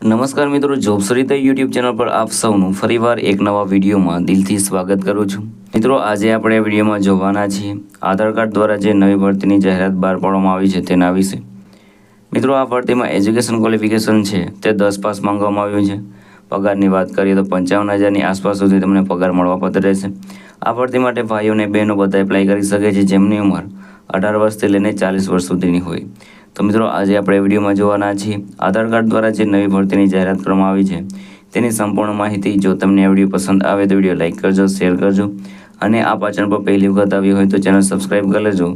નમસ્કાર મિત્રો job Sarita YouTube channel પર આપ સૌનું ફરીવાર એક નવા વિડીયોમાં દિલથી સ્વાગત કરું છું. મિત્રો, આજે આપણે આ વિડીયોમાં જોવાના છીએ આધાર કાર્ડ દ્વારા જે નવી ભરતીની જાહેરાત બહાર પાડવામાં આવી છે તેના વિશે. મિત્રો, આ ભરતીમાં એજ્યુકેશન ક્વોલિફિકેશન છે તે દસ પાસ માંગવામાં આવ્યું છે. પગારની વાત કરીએ તો પંચાવન હજારની આસપાસ સુધી તમને પગાર મળવાપાત્ર રહેશે. આ ભરતી માટે ભાઈઓ અને બહેનો બધા એપ્લાય કરી શકે છે જેમની ઉંમર અઢાર વર્ષથી લઈને ચાલીસ વર્ષ સુધીની હોય. તો મિત્રો, આજે આપણે વિડીયોમાં જોવાના છીએ આધાર કાર્ડ દ્વારા જે નવી ભરતીની જાહેરાત કરવામાં આવી છે, તેની સંપૂર્ણ માહિતી જો તમને આ વીડિયો પસંદ આવે તો વીડિયો લાઇક કરજો, શેર કરજો અને આ પાચન પર પહેલી વખત આવી હોય તો ચેનલ સબસ્ક્રાઈબ કરી લેજો,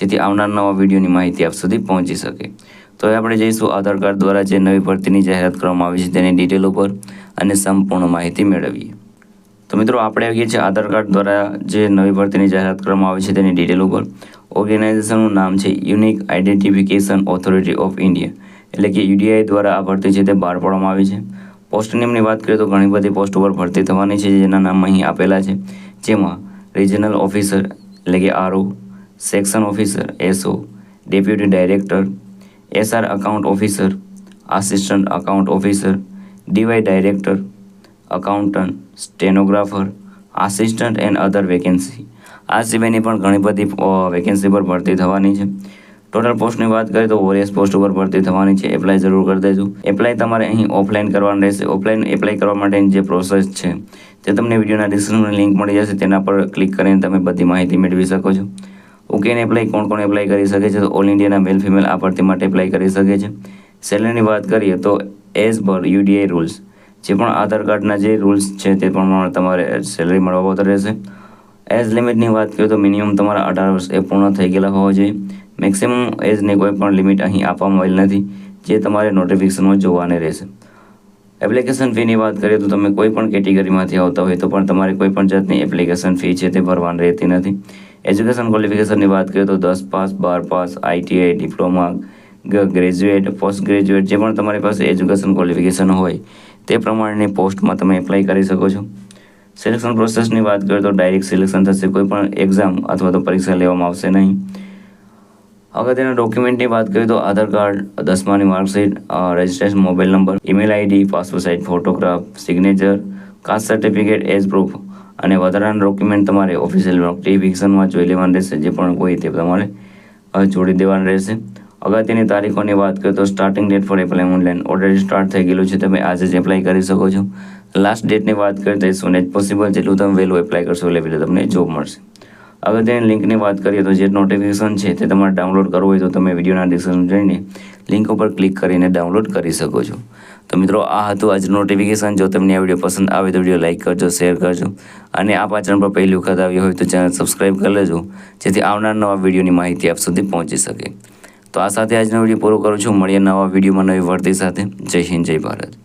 જેથી આવનાર નવા વિડીયોની માહિતી આપ સુધી પહોંચી શકે. તો હવે આપણે જઈશું આધાર કાર્ડ દ્વારા જે નવી ભરતીની જાહેરાત કરવામાં આવી છે તેની ડિટેલ ઉપર અને સંપૂર્ણ માહિતી મેળવીએ. તો મિત્રો, આપણે આવીએ છીએ આધાર કાર્ડ દ્વારા જે નવી ભરતીની જાહેરાત કરવામાં આવી છે તેની ડિટેલ ઉપર. ઓર્ગેનાઇઝેશનનું નામ છે unique identification authority of India. એટલે કે યુડીઆઈ દ્વારા આ ભરતી છે તે બહાર પાડવામાં આવી છે. પોસ્ટ નેમની વાત કરીએ તો ઘણી બધી પોસ્ટ ઉપર ભરતી થવાની છે, જેના નામ અહીં આપેલા છે. જેમાં રિજનલ ઓફિસર એટલે કે RO, section officer SO, deputy director, SR account officer, assistant account officer, DY director, accountant, stenographer, assistant and other vacancy. આ સિવાયની પણ ઘણી બધી વેકેન્સી પર ભરતી થવાની છે. ટોટલ પોસ્ટની વાત કરીએ તો ઓરિયસ પોસ્ટ ઉપર ભરતી થવાની છે. એપ્લાય જરૂર કરી દેજો. એપ્લાય તમારે અહીં ઓફલાઈન કરવાનું રહેશે. ઓફલાઈન એપ્લાય કરવા માટેની જે પ્રોસેસ છે, તે તમને વિડીયોના ડિસ્ક્રિપ્શનની લિંક મળી જશે. તેના પર ક્લિક કરીને તમે બધી માહિતી મેળવી શકો છો. ઓકે એપ્લાય કોણ કોણ એપ્લાય કરી શકે છે? તો ઓલ ઇન્ડિયાના મેલ ફિમેલ આ ભરતી માટે એપ્લાય કરી શકે છે. સેલરીની વાત કરીએ તો એઝ પર યુડીઆઈ રૂલ્સ જે પણ આધાર કાર્ડના જે રૂલ્સ છે, તે પ્રમાણે તમારે સેલરી મળવા રહેશે. એજ લિમિટની વાત કરીએ તો મિનિમમ તમારા અઢાર વર્ષ એ પૂર્ણ થઈ ગયેલા હોવા જોઈએ. મેક્સિમમ એજની કોઈ પણ લિમિટ અહીં આપવામાં આવેલ નથી, જે તમારે નોટિફિકેશનમાં જોવાને રહેશે. એપ્લિકેશન ફીની વાત કરીએ તો તમે કોઈ પણ કેટેગરીમાંથી આવતા હોય તો પણ તમારે કોઈ પણ જાતની એપ્લિકેશન ફી છે તે ભરવાની રહેતી નથી. એજ્યુકેશન ક્વોલિફિકેશનની વાત કરીએ તો દસ પાસ, બાર pass ITI diploma graduate post graduate જે પણ તમારી પાસે એજ્યુકેશન ક્વોલિફિકેશન હોય, તે પ્રમાણેની પોસ્ટમાં તમે એપ્લાય કરી શકો છો. સિલેક્શન પ્રોસેસની વાત કરીએ તો ડાયરેક્ટ સિલેક્શન થશે. કોઈ પણ એક્ઝામ અથવા તો પરીક્ષા લેવામાં આવશે નહીં. અગત્યના ડોક્યુમેન્ટની વાત કરીએ તો Aadhaar card, દસમાની marksheet registration mobile number email ID passport size photograph signature caste certificate age proof અને વધારાના ડોક્યુમેન્ટ તમારે ઓફિશિયલ નોટિફિકેશનમાં જોઈ લેવાનું રહેશે. જે પણ કોઈ તે તમારે જોડી દેવાનું રહેશે. અગત્યની તારીખોની વાત કરીએ તો starting date for apply online already start થઈ ગયેલું છે. તમે આજે જ એપ્લાય કરી શકો છો. લાસ્ટ ડેટની વાત કરીએ તો સોન એજ પોસિબલ જેટલું તમે વહેલું એપ્લાય કરશો એટલે વહેલું તમને જોબ મળશે. અગત્યની લિંકની વાત કરીએ તો જે નોટિફિકેશન છે તે તમારે ડાઉનલોડ કરવું હોય તો તમે વિડીયોના ડિસ્ક્રિપ્શન જઈને લિંક ઉપર ક્લિક કરીને ડાઉનલોડ કરી શકો છો. તો મિત્રો, આ હતું આજનું નોટિફિકેશન જો તમને આ વીડિયો પસંદ આવે તો વીડિયો લાઇક કરજો શેર કરજો. અને આ પાચન પર પહેલી વખત આવી હોય તો ચેનલ સબસ્ક્રાઈબ કરી લેજો, જેથી આવનાર નવા વિડીયોની માહિતી આપ સુધી પહોંચી શકે. તો આ સાથે આજનો વીડિયો પૂરો કરું છું. મળીએ નવા વિડીયોમાં નવી વર્તી સાથે. જય હિન્દ, જય ભારત.